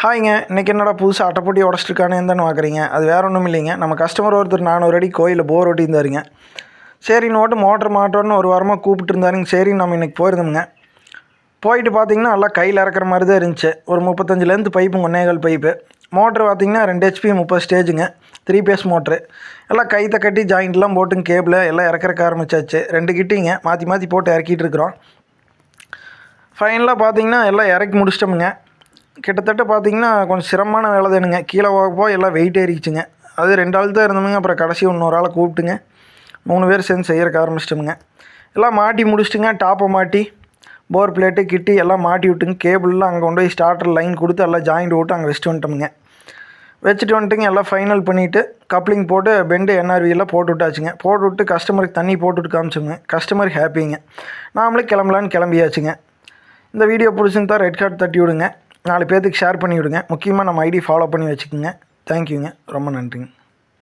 ஹாய்ங்க இன்றைக்கி என்னடா புதுசாக அட்டைப்பொட்டி உடச்சிருக்கானு தானே பார்க்குறீங்க அது வேறு ஒன்றும் இல்லைங்க. நம்ம கஸ்டமர் ஒருத்தர் நானூறு அடி கோயிலில் போர் ஓட்டியிருந்தாருங்க சரின்னு ஓட்டு மோட்டர் மாட்டோன்னு ஒரு வாரமாக கூப்பிட்டுருந்தாருங்க சரி நம்ம இன்றைக்கி போயிருந்தோமுங்க. போயிட்டு பார்த்தீங்கன்னா நல்லா கையில் இறக்குற மாதிரி தான் இருந்துச்சு. ஒரு முப்பத்தஞ்சுலேருந்து பைப்பு ஒன்னேகால் பைப்பு மோட்ரு பார்த்தீங்கன்னா ரெண்டு ஹெச்பி முப்பது ஸ்டேஜுங்க த்ரீ பேஸ் மோட்ரு எல்லாம் கைத்தை கட்டி ஜாயிண்ட்லாம் போட்டுங்க கேபிள் எல்லாம் இறக்குறக்க ஆரம்பிச்சாச்சு. ரெண்டு கிட்டிங்க மாற்றி மாற்றி போட்டு இறக்கிட்டு இருக்கிறோம். ஃபைனலாக பார்த்தீங்கன்னா எல்லாம் இறக்கி முடிச்சிட்டோமுங்க. கிட்டத்தட்ட பார்த்தீங்கன்னா கொஞ்சம் சிரமமான வேலை தானுங்க. கீழே போக போக எல்லாம் வெயிட் ஏறிச்சுங்க அது ரெண்டு ஆள் தான் இருந்தோமுங்க. அப்புறம் கடைசி இன்னொரு ஆளை கூப்பிட்டுங்க. மூணு பேர் சேர்ந்து செய்யறக்கு ஆரம்பிச்சிட்டோமுங்க. எல்லாம் மாட்டி முடிச்சிட்டுங்க. டாப்பை மாட்டி போர் பிளேட்டு கிட்டி எல்லாம் மாட்டி விட்டுங்க. கேபிள்லாம் அங்கே கொண்டு போய் ஸ்டார்டர் லைன் கொடுத்து எல்லாம் ஜாயிண்ட் விட்டு அங்கே வச்சுட்டு வந்துட்டோமுங்க. வச்சுட்டு வந்துட்டுங்க. எல்லாம் ஃபைனல் பண்ணிவிட்டு கப்ளிங் போட்டு பெண்டு என்ஆர்வி எல்லாம் போட்டு விட்டாச்சுங்க. போட்டு விட்டு கஸ்டமருக்கு தண்ணி போட்டுவிட்டு காமிச்சோங்க கஸ்டமர் ஹாப்பிங்க நாமளே கிளம்பலான்னு கிளம்பியாச்சுங்க. இந்த வீடியோ பிடிச்சிருந்தா ரெட் கார்டு தட்டி விடுங்க. நாலு பேர்த்துக்கு ஷேர் பண்ணி விடுங்க முக்கியமாக நம்ம ஐடி ஃபாலோ பண்ணி வச்சுக்கோங்க. தேங்க்யூங்க ரொம்ப நன்றிங்க.